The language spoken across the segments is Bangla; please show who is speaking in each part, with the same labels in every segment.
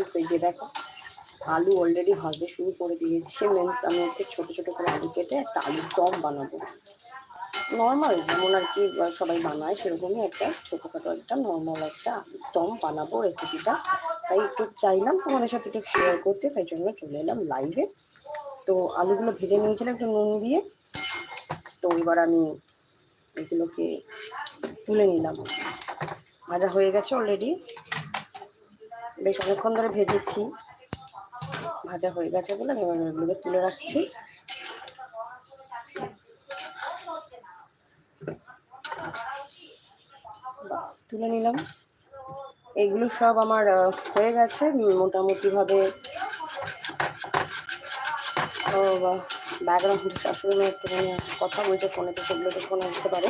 Speaker 1: ফ্রেন্ডস এই যে দেখো, আলু অলরেডি ভাজতে শুরু করে দিয়েছি। মিন্স আমি একটু ছোটো ছোটো করে আলু কেটে একটা আলুর দম বানাবো। নর্মাল যেমন আর কি সবাই বানায়, সেরকমই একটা ছোটোখাটো একটা নর্মাল একটা আলুর দম বানাবো রেসিপিটা তাই একটু চাইলাম তোমাদের সাথে একটু শেয়ার করতে, তাই জন্য চলে এলাম লাইভে তো আলুগুলো ভেজে নিয়েছিলাম একটু নুন দিয়ে। তো এবার আমি এগুলোকে তুলে নিলাম। ভাজা হয়ে গেছে অলরেডি বেশ অনেকক্ষণ ধরে ভেজেছি। ভাজা হয়ে গেছে বলে আমি এবার এগুলোকে তুলে রাখছি। তুলে নিলাম। এগুলো সব আমার হয়ে গেছে মোটামুটিভাবে। ও ব্যাকগ্রাউন্ডে শাশুড়ি মেয়ে একটুখানি কথা বলছে, ফোনে তো সেগুলো তো ফোনে আসতে পারে।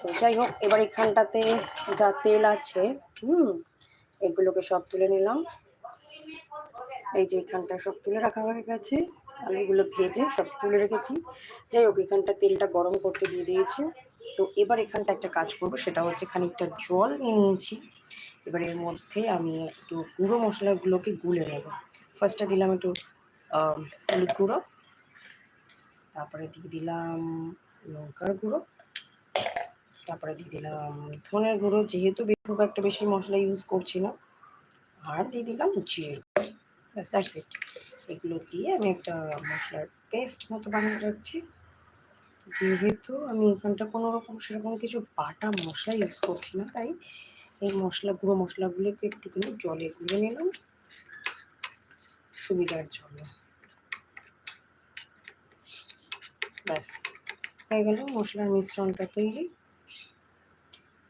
Speaker 1: তো যাই হোক, এবার এখানটাতে যা তেল আছে, হুম এগুলোকে সব তুলে নিলাম। এই যে এখানটা সব তুলে রাখা হয়ে গেছে। আমি এগুলো ভেজে সব তুলে রেখেছি। যাই হোক, এখানটা তেলটা গরম করতে দিয়ে দিয়েছে। তো এবার এখানটা একটা কাজ করব, সেটা হচ্ছে খানিকটা জল নিয়ে নিয়েছি। এবার এর মধ্যে আমি একটু গুঁড়ো মশলাগুলোকে গুলে নেব। ফার্স্টে দিলাম একটু হলুদ গুঁড়ো। তারপরে দিয়ে দিলাম লঙ্কার গুঁড়ো। তারপরে দিয়ে দিলাম ধনের গুঁড়ো, যেহেতু খুব একটা বেশি মশলা ইউজ করছি না, আর দিয়ে দিলাম জিরে ব্যাস দ্যাটস ইট এগুলো দিয়ে আমি একটা মশলার পেস্ট মতো বানিয়ে রাখছি। যেহেতু আমি এখানটা কোনো রকম সেরকম কিছু বাটা মশলা ইউজ করছি না, তাই এই মশলা, গুঁড়ো মশলাগুলোকে একটুখানি জলে গুলে নিলাম। সুবিধার জন্য। ব্যাস, হয়ে গেল মশলার মিশ্রণটা তৈরি।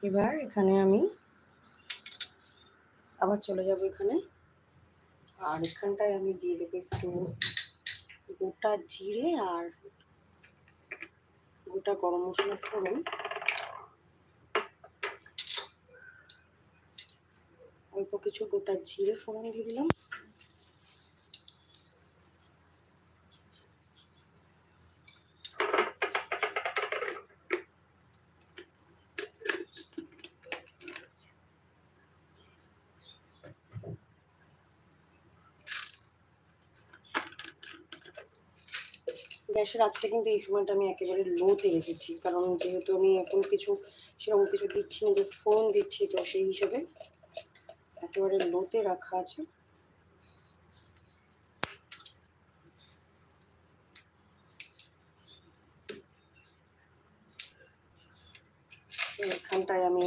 Speaker 1: এবার এখানে আমি আবার চলে যাব এখানে। আর এখানটায় আমি দিয়ে দেবো একটু গোটা জিরে আর গোটা গরম মশলা ফোড়ন। অল্প কিছু গোটা জিরে ফোড়ন দিয়ে দিলাম। গ্যাসের আজকে কিন্তু এই সময়টা আমি একেবারে লোতে রেখেছি। কারণ যেহেতু আমি এখন কিছু, সেরকম কিছু দিচ্ছি না জাস্ট ফোন দিচ্ছি, তো সেই হিসেবে একেবারে লোতে রাখা আছে। এখানটায় আমি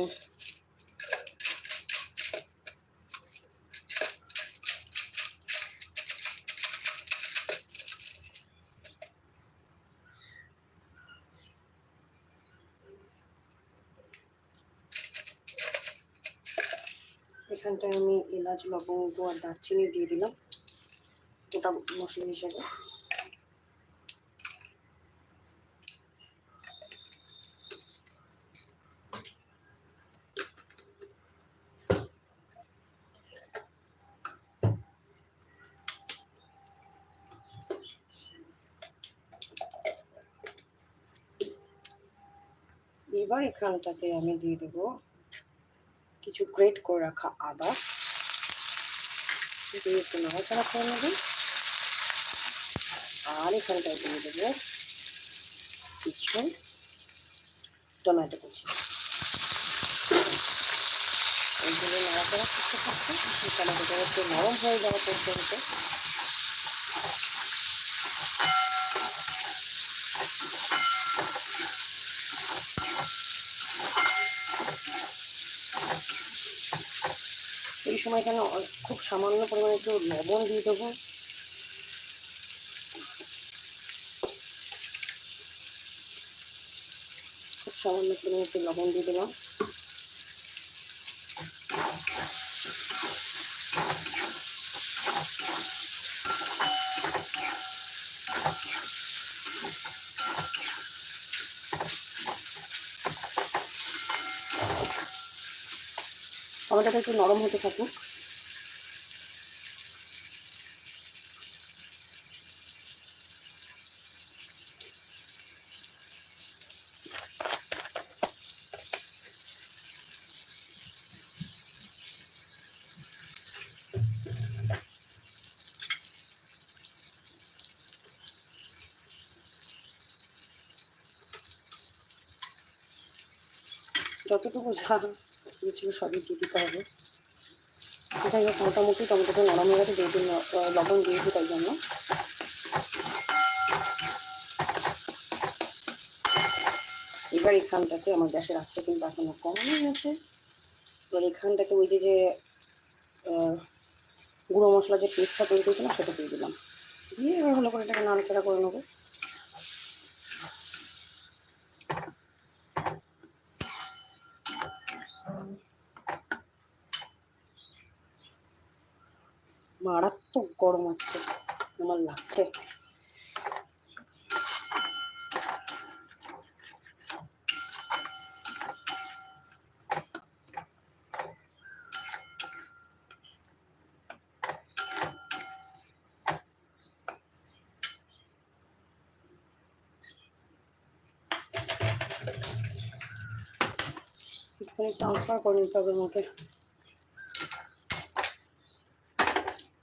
Speaker 1: এলাচ, লবঙ্গ আর দারচিনি দিয়ে দিলাম। ওটা মশলা হিসেবে। এবার এখানটাতে আমি দিয়ে দেবো। কিছু গ্রেট করে রাখা আদা। দিয়ে একটু নাড়াচাড়া করে নেবেন আর এখানটায় দিয়ে দেবো কিছু টমেটো কুচি। এইগুলো নাড়াচাড়া করতে থাকতে টমেটোটা একটু নরম হয়ে যাওয়া পর্যন্ত সময় অল- খুব সামান্য পরিমাণে একটু লবণ দিয়ে দেবো? খুব সামান্য পরিমাণে একটু লবণ দিয়ে দিলাম। টমেটোটা একটু নরম হতে থাকুক। যতটুকু যা ছিল সবই দিয়ে দিতে হবে। যাই হোক, মোটামুটি টমেটোটা নরম হয়ে গেছে দিন লবণ দিয়েছি তাই জন্য। এবার এখানটাতে আমার গ্যাসের আঁচটা কিন্তু এখনও কমই আছে এবার এখানটাতে ওই যে যে গুঁড়ো মশলা যে পেস্টটা তৈরি করেছিলাম, সেটা দিয়ে দিলাম। দিয়ে এবার ভালো করে এটাকে নাড়াচাড়া করে নেব মারাত্মক গরম আজকে আমার লাগছে। ট্রান্সফার করে নিতে হবে আমাকে।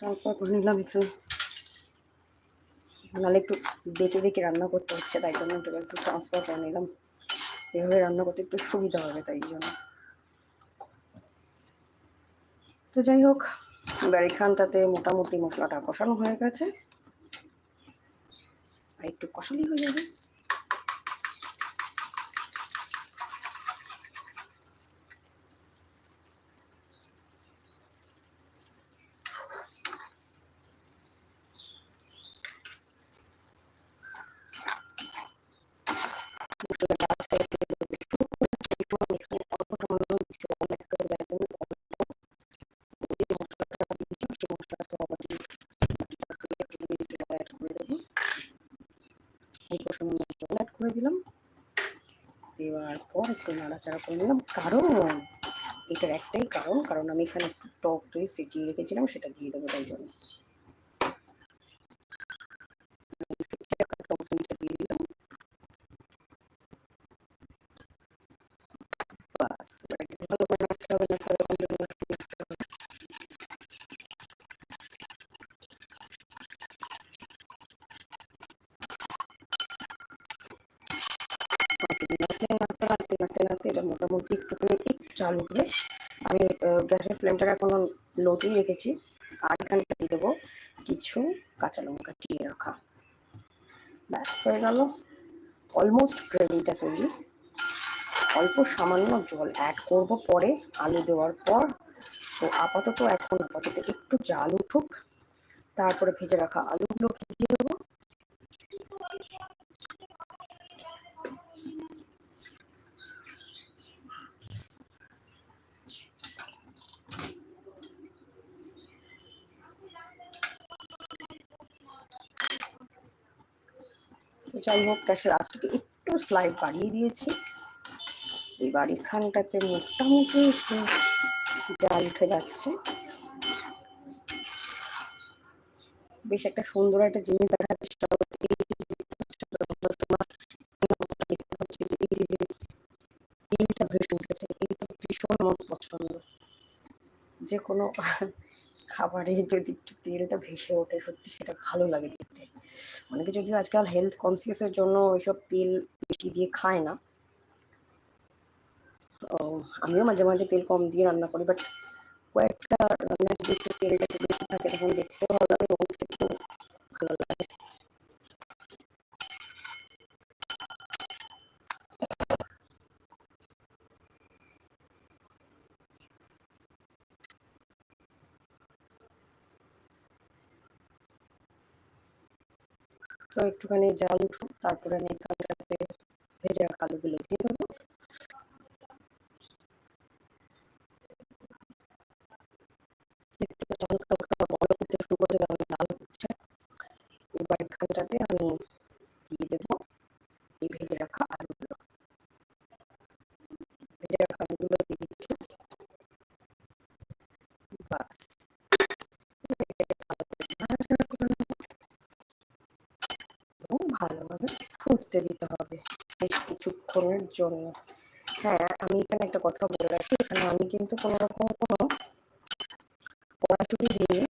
Speaker 1: ট্রান্সফার করে নিলাম এখানে নাহলে একটু বেটে বেঁকে রান্না করতে হচ্ছে, তাই জন্য একটু একটু ট্রান্সফার করে নিলাম। এভাবে রান্না করতে একটু সুবিধা হবে, তাই জন্য। তো যাই হোক, এবার এখানটাতে মোটামুটি মশলাটা কষানো হয়ে গেছে। আর একটু কষালি হয়ে যাবে। দিলাম। দেওয়ার পর একটু নাড়াচাড়া করে নিলাম। কারণ এটার একটাই কারণ কারণ আমি এখানে টক দই ফেটিয়ে রেখেছিলাম, সেটা দিয়ে দেবো তাই জন্য। টক দইটা দিয়ে দিলাম। ভালো করে নাড়তে হবে নাড়তে হবে ফ্লেমটাকে এখনও লোতেই রেখেছি, আর এখানটা দিয়ে দেবো কিছু কাঁচা লঙ্কা চিড়ে রাখা। ব্যাস, হয়ে গেল। অলমোস্ট গ্রেভিটা তৈরি। অল্প সামান্য জল অ্যাড করব পরে আলু দেওয়ার পর। তো আপাতত এখন আপাতত একটু জাল উঠুক। তারপরে ভেজে রাখা আলুগুলো দিয়ে দেবো। তো যাই হোক গ্যাসের আঁচটাকে একটু স্লাইড বাড়িয়ে দিয়েছি। এবার এখানটাতে মোটামুটি একটু জাল উঠে যাচ্ছে। বেশ একটা সুন্দর একটা জিনিস যে কোনো খাবারে যদি একটু তেলটা ভেসে ওঠে, সত্যি সেটা ভালো লাগে দেখতে। অনেকে যদিও আজকাল হেলথ কনসিয়াসের জন্য ওইসব তেল বেশি দিয়ে খায় না। আমিও মাঝে মাঝে তেল কম দিয়ে রান্না করি বাট কয়েকটা রান্না যদি তেলটা বেশি থাকে, তখন দেখতেও ভালো লাগে এবং ভালো লাগে। তো একটুখানি জল উঠুক তারপরে আমি এখানটাতে ভেজে রাখা আলুগুলো দিয়ে দেবো। দেখতে কিছুক্ষণের জন্য। হ্যাঁ আমি এখানে একটা কথা বলে রাখি। এখানে আমি কিন্তু কোনো রকম কোনো পড়াশুটি দিয়ে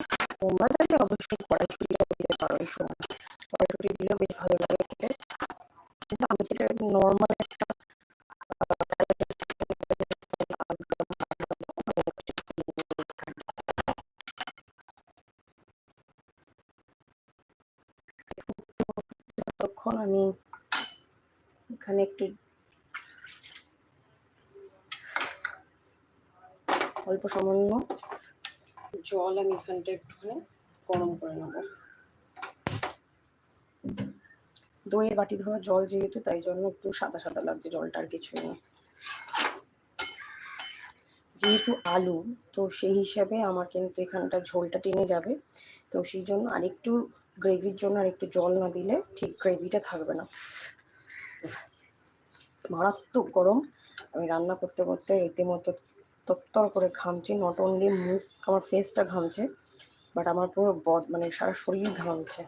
Speaker 1: তোমরা যাতে অবশ্যই কড়াইশুটিটা দিতে পারো এই সময়। দইয়ের বাটি ধোয়া জল যেহেতু, তাই জন্য একটু সাদা সাদা লাগছে জলটা আর কিছুই না। যেহেতু আলু, তো সেই হিসাবে আমার কিন্তু এখানটা ঝোলটা টেনে যাবে। তো সেই জন্য আরেকটু গ্রেভির জন্য আর একটু জল না দিলে ঠিক গ্রেভিটা থাকবে না। মারাত্মক গরম। আমি রান্না করতে করতে রীতিমতো তত্তর করে ঘামছি। নট অনলি মুখ, আমার ফেসটা ঘামছে বাট আমার পুরো বড মানে সারা শরীর ঘামছে।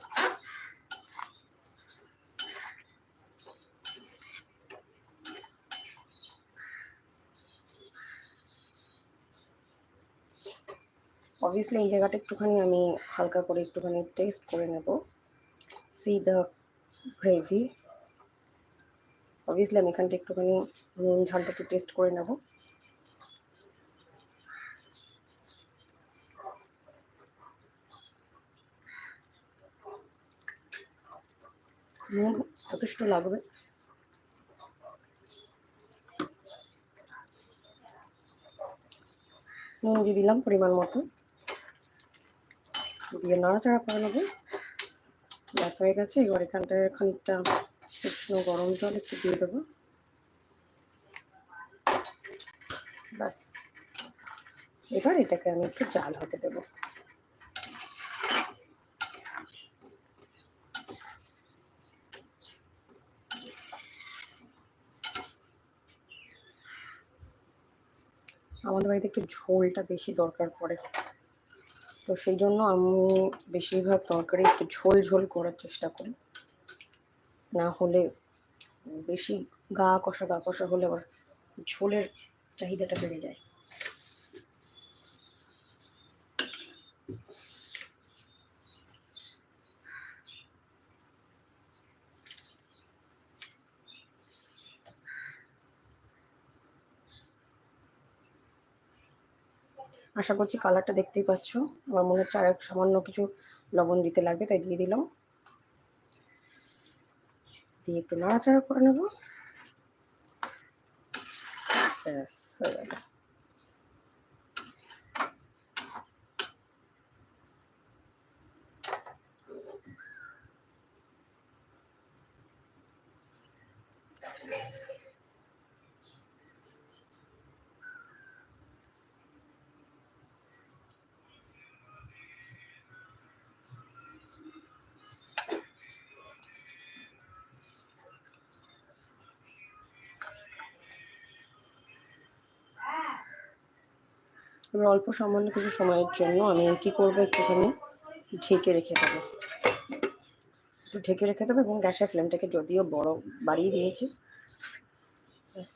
Speaker 1: অবভিয়াসলি এই জায়গাটা একটুখানি আমি হালকা করে একটুখানি টেস্ট করে নেব। সি দ্য গ্রেভি অবভিয়াসলি আমি এখানটা একটুখানি নুন ঝালটা একটু টেস্ট করে নেব। নুন যথেষ্ট লাগবে। নুন দিয়ে দিলাম পরিমাণ মতো। দিয়ে নাড়াচাড়া করে নেব। গ্যাস হয়ে গেছে। এবার এখানটায় খানিকটা উষ্ণ গরম জল একটু দিয়ে দেবো। ব্যাস। এবার এটাকে আমি একটু জাল হতে দেবো। আমাদের বাড়িতে একটু ঝোলটা বেশি দরকার পড়ে। তো সেই জন্য আমি বেশিরভাগ তরকারি একটু ঝোল ঝোল করার চেষ্টা করি। না হলে বেশি গা কষা গা কষা হলে আবার ঝোলের চাহিদাটা বেড়ে যায়। আশা করছি কালারটা দেখতেই পাচ্ছ। আমার মনে হচ্ছে আর সামান্য কিছু লবণ দিতে লাগবে, তাই দিয়ে দিলাম। দিয়ে একটু নাড়াচাড়া করে নেব। ব্যাস, হয়ে গেল। এবার অল্প সামান্য কিছু সময়ের জন্য আমি কী করব একটুখানি ঢেকে রেখে দেবো। একটু ঢেকে রেখে দেবো এবং গ্যাসের ফ্লেমটাকে যদিও বড় বাড়িয়ে দিয়েছি। ব্যাস।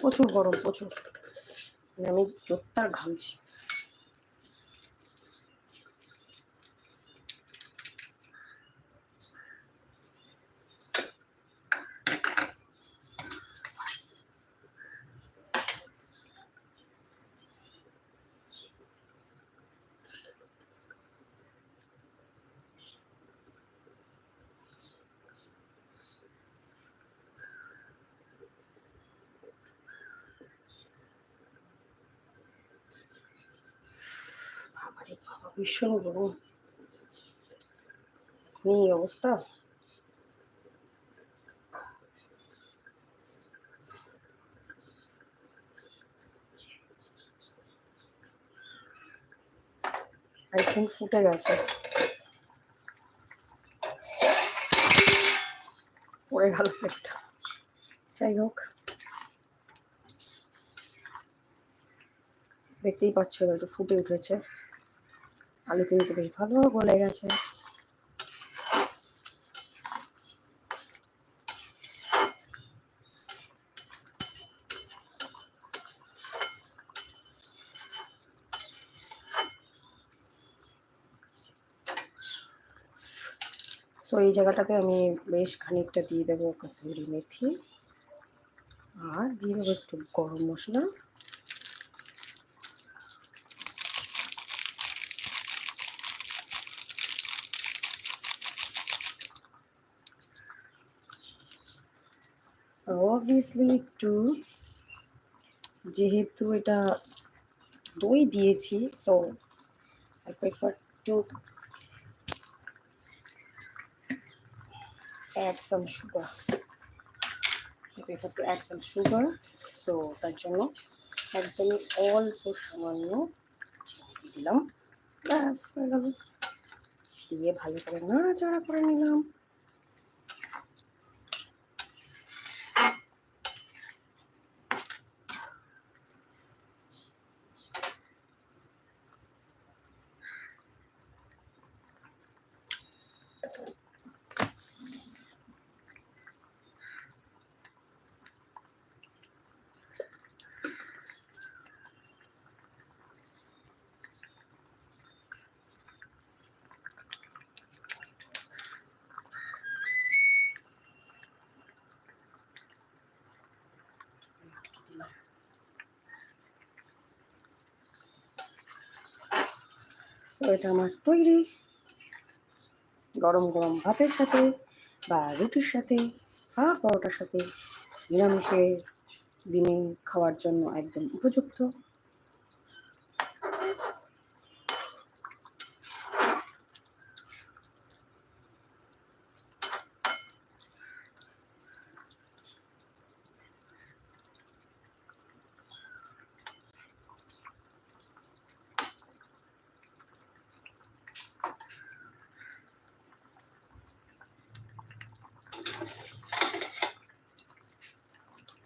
Speaker 1: প্রচুর গরম, প্রচুর। মানে আমি জোরদার ঘামছি। ভীষণ গরম। এখন এই অবস্থা? আই থিঙ্ক ফুটে গেছে। পড়ে গেল যাই হোক। দেখতেই পাচ্ছ একটু ফুটে উঠেছে। আলু কিন্তু বেশ ভালো গলে গেছে। সো এই জায়গাটাতে আমি বেশ খানিকটা দিয়ে দেবো কাসুরি মেথি। আর দিয়ে দেবো একটু গরম মশলা। অবভিয়াসলি একটু যেহেতু এটা দই দিয়েছি so I prefer to add some sugar I prefer to add some sugar. So তার জন্য একদমই অল্প সামান্য চিনি দিলাম। ব্যাস, হয়ে গেল। দিয়ে ভালো করে নাড়াচাড়া করে নিলাম। সো এটা আমার তৈরি। গরম গরম ভাতের সাথে বা রুটির সাথে, বা পরোটার সাথে নিরামিষের দিনে খাওয়ার জন্য একদম উপযুক্ত।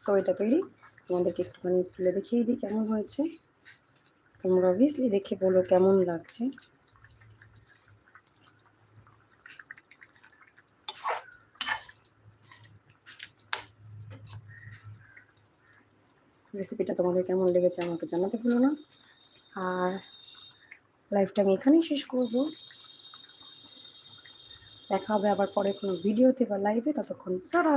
Speaker 1: সো এটা তৈরি। তোমাদেরকে একটুখানি তুলে দেখিয়ে দিই কেমন হয়েছে। তোমরা অবভিয়াসলি দেখে বলো কেমন লাগছে। রেসিপিটা তোমাদের কেমন লেগেছে আমাকে জানাতে ভুলো না। আর লাইফটা আমি এখানেই শেষ করব। দেখা হবে আবার পরে কোনো ভিডিওতে বা লাইভে ততক্ষণ টাটা